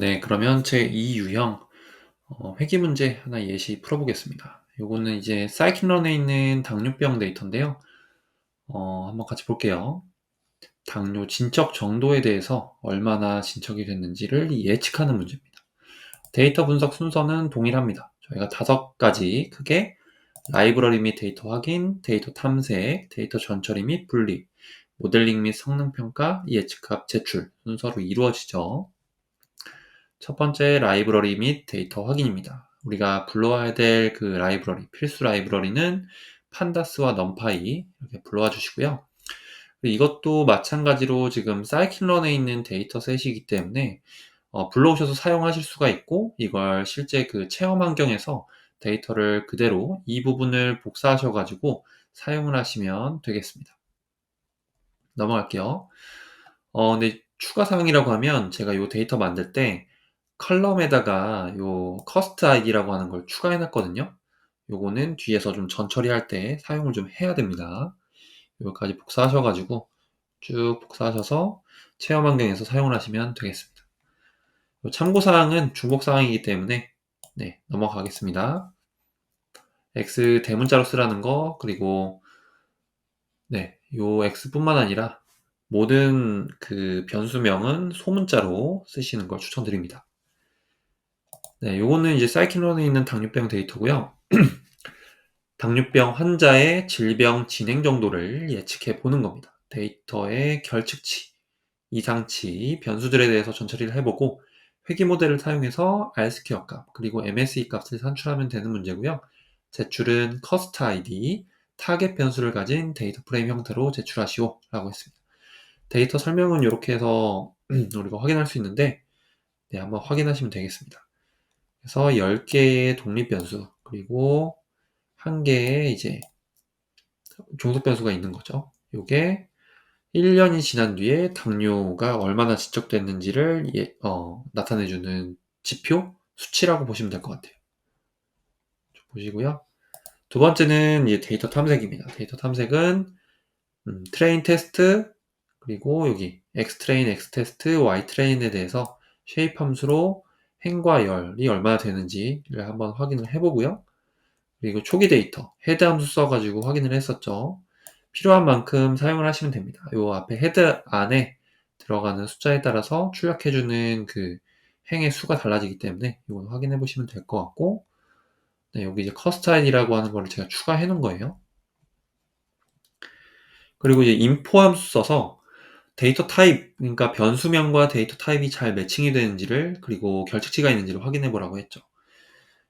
네, 그러면 제 2유형 어, 회귀 문제 하나 예시 풀어보겠습니다. 요거는 이제 사이클런에 있는 당뇨병 데이터인데요. 어, 한번 같이 볼게요. 당뇨 진척 정도에 대해서 얼마나 진척이 됐는지를 예측하는 문제입니다. 데이터 분석 순서는 동일합니다. 저희가 다섯 가지 크게 라이브러리 및 데이터 확인, 데이터 탐색, 데이터 전처리 및 분리, 모델링 및 성능 평가, 예측합 제출 순서로 이루어지죠. 첫 번째 라이브러리 및 데이터 확인입니다. 우리가 불러와야 될 그 라이브러리, 필수 라이브러리는 판다스와 넘파이 이렇게 불러와 주시고요. 이것도 마찬가지로 지금 사이클런에 있는 데이터셋이기 때문에 어, 불러오셔서 사용하실 수가 있고 이걸 실제 그 체험 환경에서 데이터를 그대로 이 부분을 복사하셔 가지고 사용을 하시면 되겠습니다. 넘어갈게요. 어, 근데 추가 사항이라고 하면 제가 이 데이터 만들 때 컬럼에다가 요 커스트 아이디라고 하는 걸 추가해 놨거든요. 요거는 뒤에서 좀 전처리할 때 사용을 좀 해야 됩니다. 여기까지 복사하셔 가지고 쭉 복사하셔서 체험 환경에서 사용을 하시면 되겠습니다. 참고 사항은 중복 사항이기 때문에 네, 넘어가겠습니다. x 대문자로 쓰라는 거 그리고 네, 요 x뿐만 아니라 모든 그 변수명은 소문자로 쓰시는 걸 추천드립니다. 네, 요거는 이제 사이클론에 있는 당뇨병 데이터고요. 당뇨병 환자의 질병 진행 정도를 예측해 보는 겁니다. 데이터의 결측치, 이상치, 변수들에 대해서 전처리를 해보고 회귀 모델을 사용해서 R스퀘어 값, 그리고 MSE 값을 산출하면 되는 문제고요. 제출은 커스트 ID, 타겟 변수를 가진 데이터 프레임 형태로 제출하시오 라고 했습니다. 데이터 설명은 이렇게 해서 우리가 확인할 수 있는데 네, 한번 확인하시면 되겠습니다. 그래서 10개의 독립 변수 그리고 한 개의 이제 종속 변수가 있는 거죠. 요게 1년이 지난 뒤에 당뇨가 얼마나 지적됐는지를 예, 어, 나타내주는 지표, 수치라고 보시면 될 것 같아요. 보시고요. 두 번째는 이제 데이터 탐색입니다. 데이터 탐색은 음, 트레인 테스트 그리고 여기 x 트레인, x 테스트, y 트레인에 대해서 쉐입 함수로 행과 열이 얼마나 되는지를 한번 확인을 해보고요. 그리고 초기 데이터, 헤드 함수 써가지고 확인을 했었죠. 필요한 만큼 사용을 하시면 됩니다. 요 앞에 헤드 안에 들어가는 숫자에 따라서 출력해주는 그 행의 수가 달라지기 때문에 이건 확인해 보시면 될 것 같고 네, 여기 이제 커스타일이라고 하는 거를 제가 추가해 놓은 거예요. 그리고 이제 인포 함수 써서 데이터 타입, 그러니까 변수명과 데이터 타입이 잘 매칭이 되는지를 그리고 결측치가 있는지를 확인해 보라고 했죠.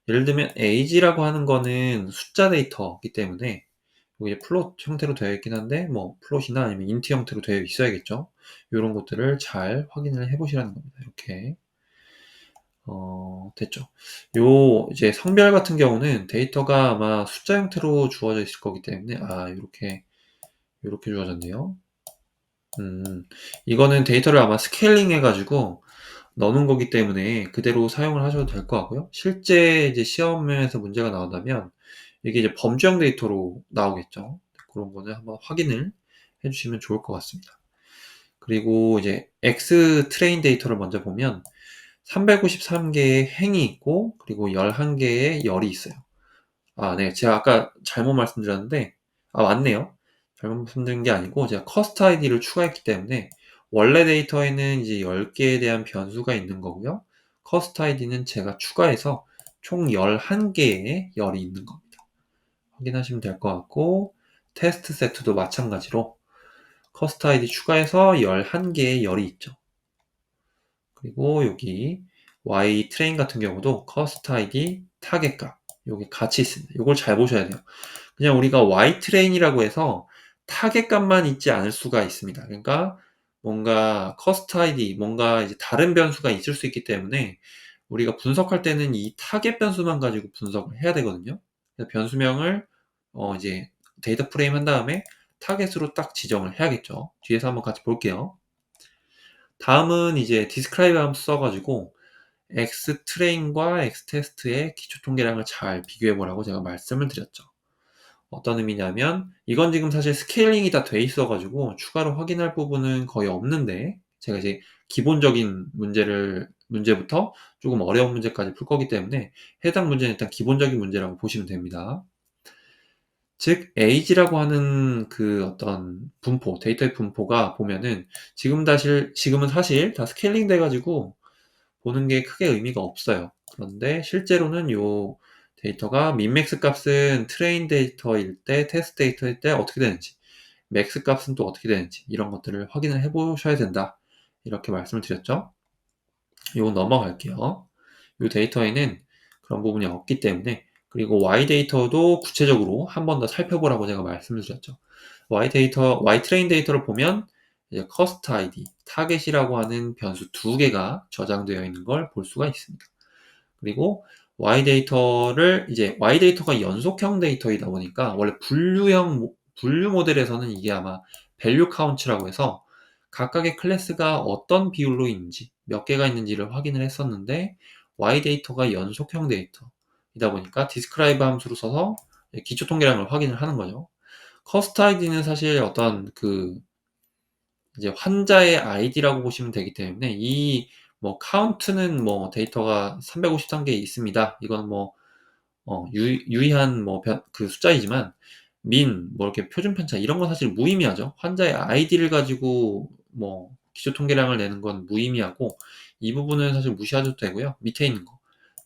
예를 들면 age라고 하는 거는 숫자 데이터이기 때문에 이게 플롯 형태로 되어 있긴 한데 뭐 플롯이나 아니면 인트 형태로 되어 있어야겠죠. 이런 것들을 잘 확인을 해 보시라는 겁니다. 이렇게 어, 됐죠. 요 이제 성별 같은 경우는 데이터가 아마 숫자 형태로 주어져 있을 거기 때문에 아 이렇게 이렇게 주어졌네요. 음, 이거는 데이터를 아마 스케일링 해가지고 넣는 거기 때문에 그대로 사용을 하셔도 될 것 같고요. 실제 이제 시험에서 문제가 나온다면 이게 이제 범주형 데이터로 나오겠죠. 그런 거는 한번 확인을 해주시면 좋을 것 같습니다. 그리고 이제 X 트레인 데이터를 먼저 보면 353개의 행이 있고 그리고 11개의 열이 있어요. 아, 네. 제가 아까 잘못 말씀드렸는데 아, 맞네요. 잘못 말씀드린 게 아니고 제가 커스트 아이디를 추가했기 때문에 원래 데이터에는 이제 10개에 대한 변수가 있는 거고요. 커스트 아이디는 제가 추가해서 총 11개의 열이 있는 겁니다. 확인하시면 될 것 같고 테스트 세트도 마찬가지로 커스트 아이디 추가해서 11개의 열이 있죠. 그리고 여기 Y 트레인 같은 경우도 커스트 아이디 타겟 값 여기 같이 있습니다. 이걸 잘 보셔야 돼요. 그냥 우리가 Y 트레인이라고 해서 타겟 값만 있지 않을 수가 있습니다. 그러니까 뭔가 커스트 아이디, 뭔가 이제 다른 변수가 있을 수 있기 때문에 우리가 분석할 때는 이 타겟 변수만 가지고 분석을 해야 되거든요. 변수명을 어 이제 데이터 프레임 한 다음에 타겟으로 딱 지정을 해야겠죠. 뒤에서 한번 같이 볼게요. 다음은 이제 디스크라이브 함수 써가지고 x 트레인과 x 테스트의 기초 통계량을 잘 비교해 보라고 제가 말씀을 드렸죠. 어떤 의미냐면 이건 지금 사실 스케일링이 다 돼 있어 가지고 추가로 확인할 부분은 거의 없는데 제가 이제 기본적인 문제를 문제부터 조금 어려운 문제까지 풀 거기 때문에 해당 문제는 일단 기본적인 문제라고 보시면 됩니다. 즉 age라고 하는 그 어떤 분포, 데이터의 분포가 보면은 지금 사실 지금은 사실 다 스케일링 돼 가지고 보는 게 크게 의미가 없어요. 그런데 실제로는 요 데이터가 민맥스 값은 트레인 데이터일 때, 테스트 데이터일 때 어떻게 되는지, 맥스 값은 또 어떻게 되는지 이런 것들을 확인을 해 보셔야 된다. 이렇게 말씀을 드렸죠. 요거 넘어갈게요. 요 데이터에는 그런 부분이 없기 때문에 그리고 Y 데이터도 구체적으로 한 번 더 살펴보라고 제가 말씀을 드렸죠. Y 데이터, Y 트레인 데이터를 보면 이제 커스트 ID, 타겟이라고 하는 변수 두 개가 저장되어 있는 걸 볼 수가 있습니다. 그리고 Y 데이터를 이제 Y 데이터가 연속형 데이터이다 보니까 원래 분류형 분류 모델에서는 이게 아마 밸류 카운트라고 해서 각각의 클래스가 어떤 비율로 있는지 몇 개가 있는지를 확인을 했었는데 Y 데이터가 연속형 데이터이다 보니까 디스크라이브 함수로 써서 기초 통계량을 확인을 하는 거죠. 커스트 아이디는 사실 어떤 그 이제 환자의 아이디라고 보시면 되기 때문에 이 뭐 카운트는 뭐 데이터가 353개 있습니다. 이건 뭐 어, 유, 의한 뭐 그 숫자이지만 민, 뭐 이렇게 표준 편차 이런 건 사실 무의미하죠. 환자의 아이디를 가지고 뭐 기초 통계량을 내는 건 무의미하고 이 부분은 사실 무시하셔도 되고요. 밑에 있는 거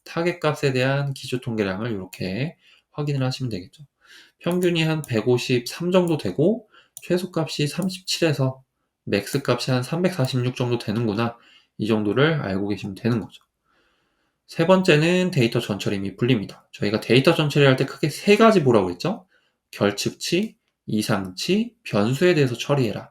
타겟 값에 대한 기초 통계량을 이렇게 확인을 하시면 되겠죠. 평균이 한 153 정도 되고 최소 값이 37에서 맥스 값이 한 346 정도 되는구나. 이 정도를 알고 계시면 되는 거죠. 세 번째는 데이터 전처리 및 분리입니다. 저희가 데이터 전처리 할 때 크게 세 가지 보라고 했죠. 결측치, 이상치, 변수에 대해서 처리해라.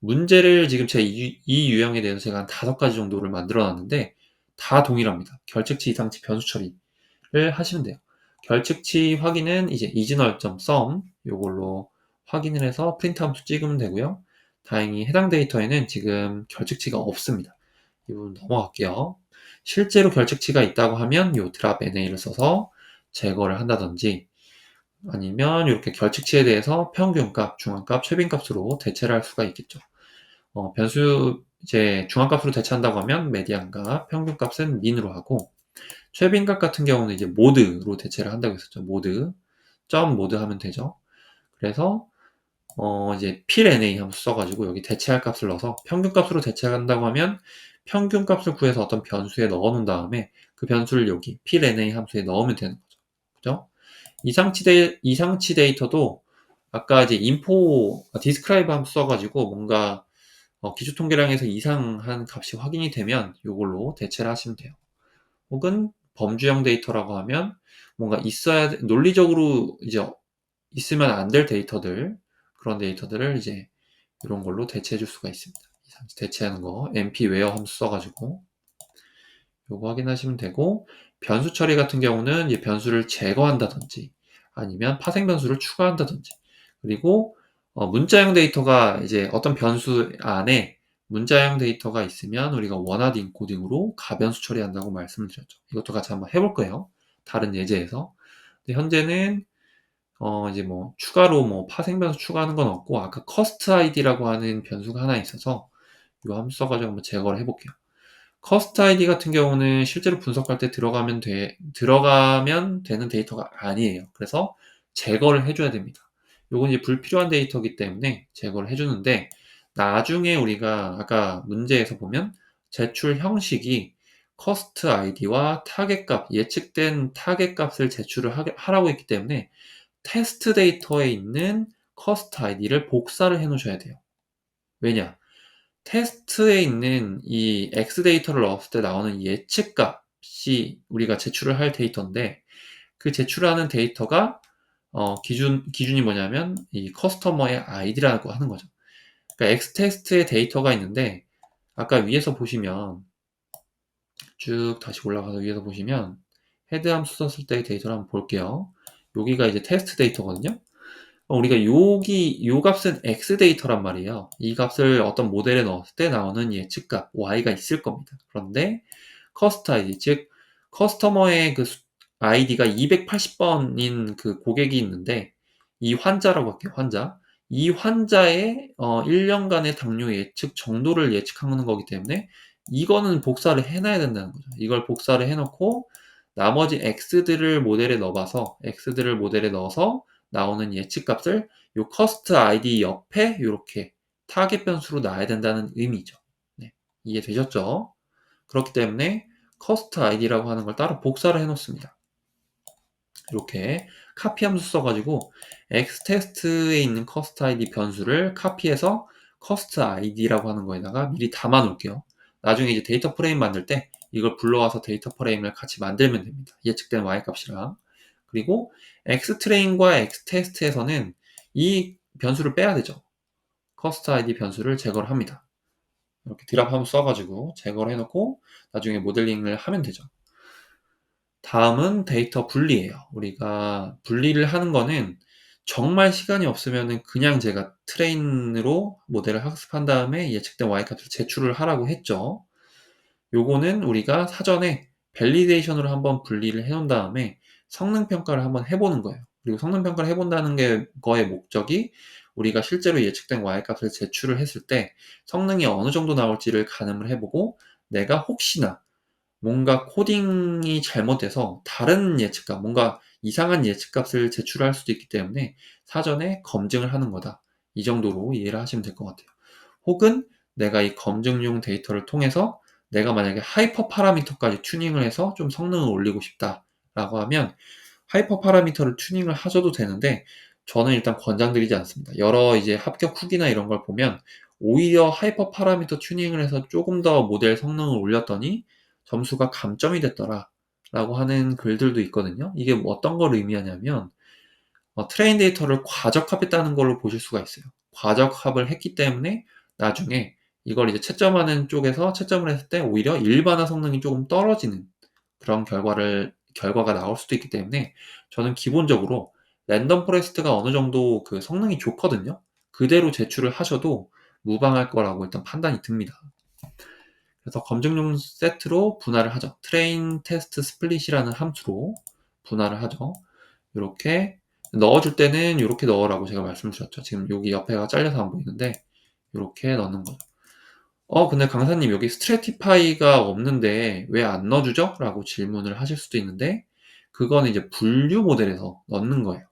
문제를 지금 제 이 유형에 대해서 제가 한 다섯 가지 정도를 만들어 놨는데 다 동일합니다. 결측치, 이상치, 변수 처리를 하시면 돼요. 결측치 확인은 이제 이즈널.sum 요걸로 확인을 해서 프린트 함수 찍으면 되고요. 다행히 해당 데이터에는 지금 결측치가 없습니다. 이 부분 넘어갈게요. 실제로 결측치가 있다고 하면 요 드랍 NA를 써서 제거를 한다든지 아니면 이렇게 결측치에 대해서 평균값, 중앙값, 최빈값으로 대체를 할 수가 있겠죠. 어, 변수 이제 중앙값으로 대체한다고 하면 메디안값, 평균값은 민으로 하고 최빈값 같은 경우는 이제 모드로 대체를 한다고 했었죠. 모드, 점 모드 하면 되죠. 그래서 어 이제 필NA 함수 써가지고 여기 대체할 값을 넣어서 평균값으로 대체한다고 하면 평균값을 구해서 어떤 변수에 넣어 놓은 다음에 그 변수를 여기 필NA 함수에 넣으면 되는 거죠. 그죠? 이상치 데 이상치 데이터도 아까 이제 인포 디스크라이브 함수 써가지고 뭔가 어, 기초 통계량에서 이상한 값이 확인이 되면 이걸로 대체를 하시면 돼요. 혹은 범주형 데이터라고 하면 뭔가 있어야 논리적으로 이제 있으면 안 될 데이터들 그런 데이터들을 이제 이런 걸로 대체해 줄 수가 있습니다. 대체하는 거 np where 함수 써가지고 요거 확인하시면 되고 변수 처리 같은 경우는 이제 변수를 제거한다든지 아니면 파생 변수를 추가한다든지 그리고 어, 문자형 데이터가 이제 어떤 변수 안에 문자형 데이터가 있으면 우리가 원하드 인코딩으로 가변수 처리한다고 말씀을 드렸죠. 이것도 같이 한번 해볼 거예요. 다른 예제에서. 현재는 어 이제 뭐 추가로 뭐 파생 변수 추가하는 건 없고 아까 커스트 아이디라고 하는 변수가 하나 있어서 이 함수 써가지고 한번 제거를 해볼게요. 커스트 아이디 같은 경우는 실제로 분석할 때 들어가면 돼 들어가면 되는 데이터가 아니에요. 그래서 제거를 해줘야 됩니다. 요건 이제 불필요한 데이터이기 때문에 제거를 해주는데 나중에 우리가 아까 문제에서 보면 제출 형식이 커스트 아이디와 타겟 값, 예측된 타겟 값을 제출을 하라고 했기 때문에 테스트 데이터에 있는 커스트 아이디를 복사를 해 놓으셔야 돼요. 왜냐? 테스트에 있는 이 X 데이터를 넣었을 때 나오는 예측 값이 우리가 제출을 할 데이터인데 그 제출하는 데이터가 어, 기준, 기준이 뭐냐면 이 커스터머의 아이디라고 하는 거죠. 그러니까 X 테스트의 데이터가 있는데 아까 위에서 보시면 쭉 다시 올라가서 위에서 보시면 헤드 함수 썼을 때의 데이터를 한번 볼게요. 여기가 이제 테스트 데이터거든요. 우리가 여기 요 값은 x 데이터란 말이에요. 이 값을 어떤 모델에 넣었을 때 나오는 예측값 y가 있을 겁니다. 그런데 커스트 아이디 즉 커스터머의 그 아이디가 280번인 그 고객이 있는데 이 환자라고 할게요. 환자. 이 환자의 어 1년간의 당뇨 예측 정도를 예측하는 거기 때문에 이거는 복사를 해놔야 된다는 거죠. 이걸 복사를 해놓고 나머지 x들을 모델에 넣어봐서 x들을 모델에 넣어서 나오는 예측값을 요 cost id 옆에 이렇게 타겟 변수로 놔야 된다는 의미죠. 네, 이해되셨죠? 그렇기 때문에 cost id라고 하는 걸 따로 복사를 해놓습니다. 이렇게 카피 함수 써가지고 x테스트에 있는 cost id 변수를 카피해서 cost id라고 하는 거에다가 미리 담아 놓을게요. 나중에 이제 데이터 프레임 만들 때 이걸 불러와서 데이터 프레임을 같이 만들면 됩니다. 예측된 y 값이랑 그리고 x트레인과 x테스트에서는 이 변수를 빼야 되죠. cost id 변수를 제거를 합니다. 이렇게 드랍 함수 써가지고 제거를 해놓고 나중에 모델링을 하면 되죠. 다음은 데이터 분리예요. 우리가 분리를 하는 거는 정말 시간이 없으면 그냥 제가 트레인으로 모델을 학습한 다음에 예측된 y값을 제출을 하라고 했죠. 요거는 우리가 사전에 밸리데이션으로 한번 분리를 해 놓은 다음에 성능 평가를 한번 해 보는 거예요. 그리고 성능 평가를 해 본다는 게 거의 목적이 우리가 실제로 예측된 y값을 제출을 했을 때 성능이 어느 정도 나올지를 가늠을 해 보고 내가 혹시나 뭔가 코딩이 잘못돼서 다른 예측값, 뭔가 이상한 예측값을 제출할 수도 있기 때문에 사전에 검증을 하는 거다. 이 정도로 이해를 하시면 될 것 같아요. 혹은 내가 이 검증용 데이터를 통해서 내가 만약에 하이퍼 파라미터까지 튜닝을 해서 좀 성능을 올리고 싶다라고 하면 하이퍼 파라미터를 튜닝을 하셔도 되는데 저는 일단 권장드리지 않습니다. 여러 이제 합격 후기나 이런 걸 보면 오히려 하이퍼 파라미터 튜닝을 해서 조금 더 모델 성능을 올렸더니 점수가 감점이 됐더라 라고 하는 글들도 있거든요. 이게 뭐 어떤 걸 의미하냐면 어, 트레인 데이터를 과적합했다는 걸로 보실 수가 있어요. 과적합을 했기 때문에 나중에 이걸 이제 채점하는 쪽에서 채점을 했을 때 오히려 일반화 성능이 조금 떨어지는 그런 결과를 결과가 나올 수도 있기 때문에 저는 기본적으로 랜덤 포레스트가 어느 정도 그 성능이 좋거든요. 그대로 제출을 하셔도 무방할 거라고 일단 판단이 듭니다. 그래서 검증용 세트로 분할을 하죠. 트레인 테스트 스플릿이라는 함수로 분할을 하죠. 이렇게 넣어줄 때는 이렇게 넣으라고 제가 말씀드렸죠. 지금 여기 옆에가 잘려서 안 보이는데 이렇게 넣는 거죠. 어, 근데 강사님 여기 스트레티파이가 없는데 왜 안 넣어 주죠? 라고 질문을 하실 수도 있는데 그거는 이제 분류 모델에서 넣는 거예요.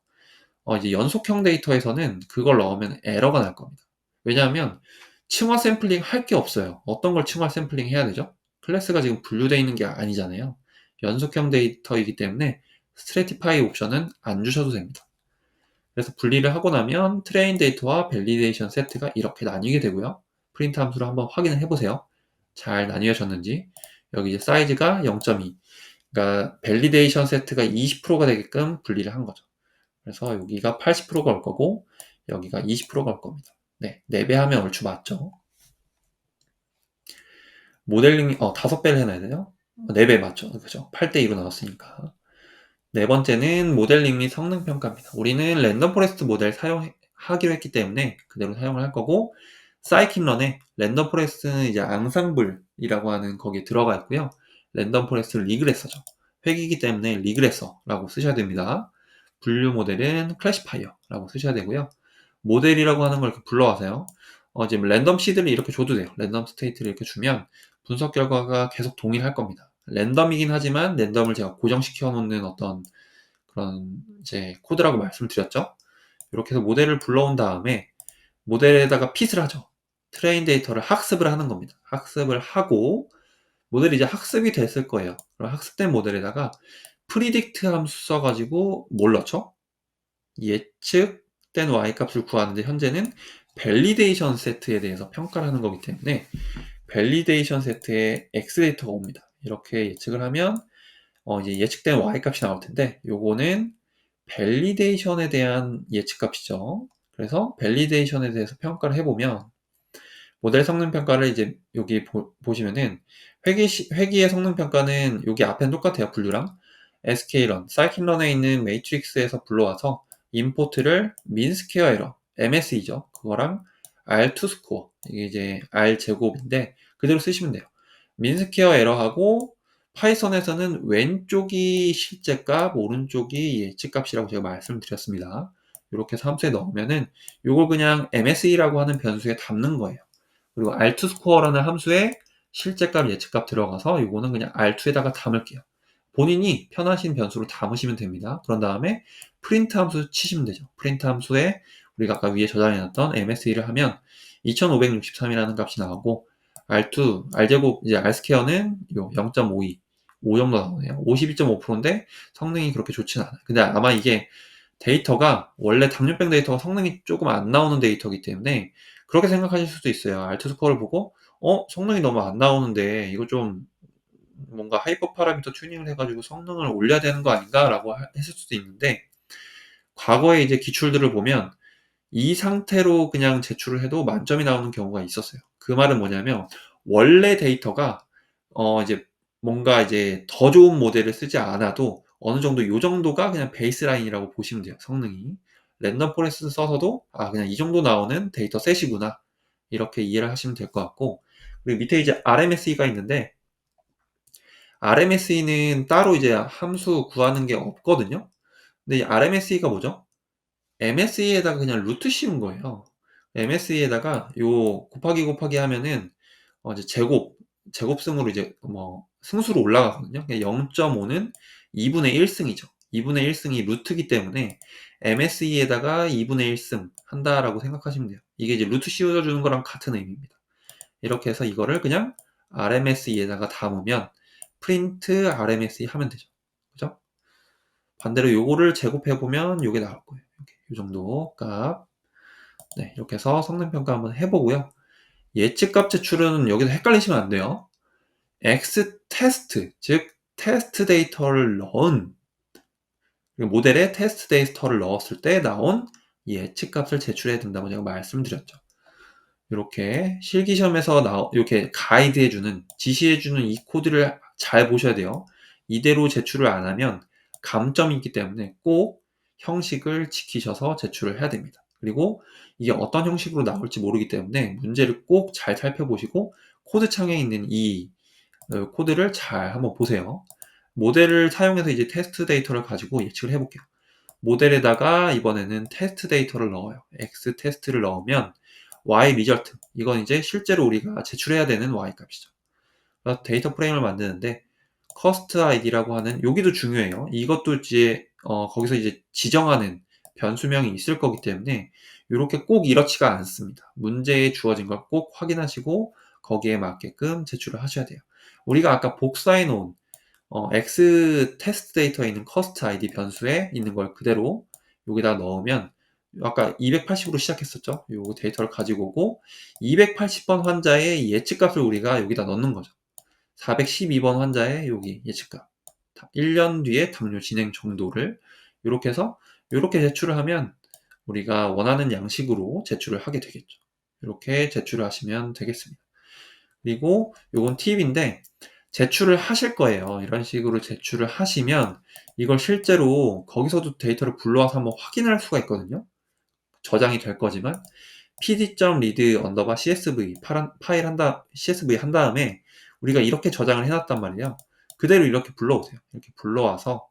어, 이제 연속형 데이터에서는 그걸 넣으면 에러가 날 겁니다. 왜냐하면 층화 샘플링 할 게 없어요. 어떤 걸 층화 샘플링 해야 되죠? 클래스가 지금 분류되어 있는 게 아니잖아요. 연속형 데이터이기 때문에 스트레티파이 옵션은 안 주셔도 됩니다. 그래서 분리를 하고 나면 트레인 데이터와 밸리데이션 세트가 이렇게 나뉘게 되고요. 프린트 함수로 한번 확인을 해보세요. 잘 나뉘어졌는지. 여기 이제 사이즈가 0.2. 그러니까 밸리데이션 세트가 20%가 되게끔 분리를 한 거죠. 그래서 여기가 80%가 올 거고 여기가 20%가 올 겁니다. 네, 4배 하면 얼추 맞죠. 모델링, 어, 5배를 해놔야 돼요? 4배 맞죠. 그죠. 8대2로 나왔으니까. 네 번째는 모델링 및 성능 평가입니다. 우리는 랜덤 포레스트 모델 사용하기로 했기 때문에 그대로 사용을 할 거고, 사이킨런에 랜덤 포레스트는 이제 앙상블이라고 하는 거기에 들어가 있고요. 랜덤 포레스트 리그레서죠. 획이기 때문에 리그레서라고 쓰셔야 됩니다. 분류 모델은 클래시파이어라고 쓰셔야 되고요. 모델이라고 하는 걸 이렇게 불러와서요. 어, 지금 랜덤 시드를 이렇게 줘도 돼요. 랜덤 스테이트를 이렇게 주면 분석 결과가 계속 동일할 겁니다. 랜덤이긴 하지만 랜덤을 제가 고정시켜 놓는 어떤 그런 이제 코드라고 말씀을 드렸죠. 이렇게 해서 모델을 불러온 다음에 모델에다가 핏을 하죠. 트레인 데이터를 학습을 하는 겁니다. 학습을 하고 모델이 이제 학습이 됐을 거예요. 그럼 학습된 모델에다가 프리딕트 함수 써가지고 뭘 넣죠? 예측된 y값을 구하는데 현재는 밸리데이션 세트에 대해서 평가를 하는 거기 때문에 밸리데이션 세트에 x 데이터가 옵니다. 이렇게 예측을 하면 어 이제 예측된 y값이 나올 텐데 요거는 밸리데이션에 대한 예측값이죠. 그래서 밸리데이션에 대해서 평가를 해보면 모델 성능 평가를 이제 여기 보, 시면은 회기 시, 회기의 성능 평가는 여기 앞엔 똑같아요 분류랑. Sk런 사이킨런에 있는 매트릭스에서 불러와서 임포트를 민스퀘어 에러 MSE죠. 그거랑 R2 스코어 이게 이제 R 제곱인데 그대로 쓰시면 돼요. 민스퀘어 에러하고 파이썬에서는 왼쪽이 실제 값 오른쪽이 예측 값이라고 제가 말씀드렸습니다. 이렇게 해서 함수에 넣으면은 이걸 그냥 MSE라고 하는 변수에 담는 거예요 그리고 R2 스코어라는 함수에 실제값, 예측값 들어가서 요거는 그냥 R2에다가 담을게요. 본인이 편하신 변수로 담으시면 됩니다. 그런 다음에 프린트 함수 치시면 되죠. 프린트 함수에 우리가 아까 위에 저장해놨던 MSE를 하면 2563이라는 값이 나오고 R2, R제곱, 이제 R스퀘어는 요 0.52, 5 정도 나오네요. 51.5%인데 성능이 그렇게 좋지는 않아요. 근데 아마 이게 데이터가 원래 담요병 데이터가 성능이 조금 안 나오는 데이터이기 때문에 그렇게 생각하실 수도 있어요. R2 스코어를 보고 어 성능이 너무 안 나오는데 이거 좀 뭔가 하이퍼 파라미터 튜닝을 해가지고 성능을 올려야 되는 거 아닌가라고 했을 수도 있는데 과거에 이제 기출들을 보면 이 상태로 그냥 제출을 해도 만점이 나오는 경우가 있었어요. 그 말은 뭐냐면 원래 데이터가 어 이제 뭔가 이제 더 좋은 모델을 쓰지 않아도 어느 정도 요 정도가 그냥 베이스라인이라고 보시면 돼요. 성능이. 랜덤 포레스트 써서도 아 그냥 이 정도 나오는 데이터 셋이구나. 이렇게 이해를 하시면 될 것 같고 그리고 밑에 이제 RMSE가 있는데 RMSE는 따로 이제 함수 구하는 게 없거든요. 근데 이 RMSE가 뭐죠? MSE에다가 그냥 루트 씌운 거예요. MSE에다가 요 곱하기 곱하기 하면은 어 이제 제곱, 제곱승으로 이제 뭐 승수로 올라가거든요. 0.5는 2분의 1승이죠. 2분의 1승이 루트기 때문에 MSE에다가 2분의 1승 한다라고 생각하시면 돼요. 이게 이제 루트 씌워주는 거랑 같은 의미입니다. 이렇게 해서 이거를 그냥 RMSE에다가 담으면 프린트 RMSE 하면 되죠. 그죠? 반대로 요거를 제곱해 보면 요게 나올 거예요. 요 정도 값. 네, 이렇게 해서 성능 평가 한번 해보고요. 예측값 제출은 여기서 헷갈리시면 안 돼요. X 테스트, 즉 테스트 데이터를 넣은 모델에 테스트 데이터를 넣었을 때 나온 예측값을 제출해야 된다고 제가 말씀드렸죠. 이렇게 실기시험에서 나 이렇게 가이드해주는 지시해주는 이 코드를 잘 보셔야 돼요. 이대로 제출을 안 하면 감점이 있기 때문에 꼭 형식을 지키셔서 제출을 해야 됩니다. 그리고 이게 어떤 형식으로 나올지 모르기 때문에 문제를 꼭 잘 살펴보시고 코드 창에 있는 이 어, 코드를 잘 한번 보세요. 모델을 사용해서 이제 테스트 데이터를 가지고 예측을 해볼게요. 모델에다가 이번에는 테스트 데이터를 넣어요. X 테스트를 넣으면 Y 리절트 이건 이제 실제로 우리가 제출해야 되는 Y 값이죠. 그래서 데이터 프레임을 만드는데 커스트 아이디라고 하는 여기도 중요해요. 이것도 이제 어, 거기서 이제 지정하는 변수명이 있을 거기 때문에 이렇게 꼭 이렇지가 않습니다. 문제에 주어진 걸 꼭 확인하시고 거기에 맞게끔 제출을 하셔야 돼요. 우리가 아까 복사해 놓은 어, X 테스트 데이터에 있는 커스트 아이디 변수에 있는 걸 그대로 여기다 넣으면 아까 280으로 시작했었죠. 요 데이터를 가지고 오고 280번 환자의 예측값을 우리가 여기다 넣는 거죠. 412번 환자의 여기 예측값. 1년 뒤에 담요 진행 정도를 이렇게 해서 이렇게 제출을 하면 우리가 원하는 양식으로 제출을 하게 되겠죠. 이렇게 제출을 하시면 되겠습니다. 그리고 요건 팁인데 제출을 하실 거예요. 이런 식으로 제출을 하시면 이걸 실제로 거기서도 데이터를 불러와서 한번 확인할 수가 있거든요. 저장이 될 거지만 pd.read 언더바 csv 파일 한 다 csv 한 다음에 우리가 이렇게 저장을 해놨단 말이에요. 그대로 이렇게 불러오세요. 이렇게 불러와서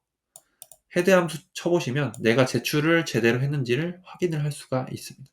헤드 함수 쳐보시면 내가 제출을 제대로 했는지를 확인을 할 수가 있습니다.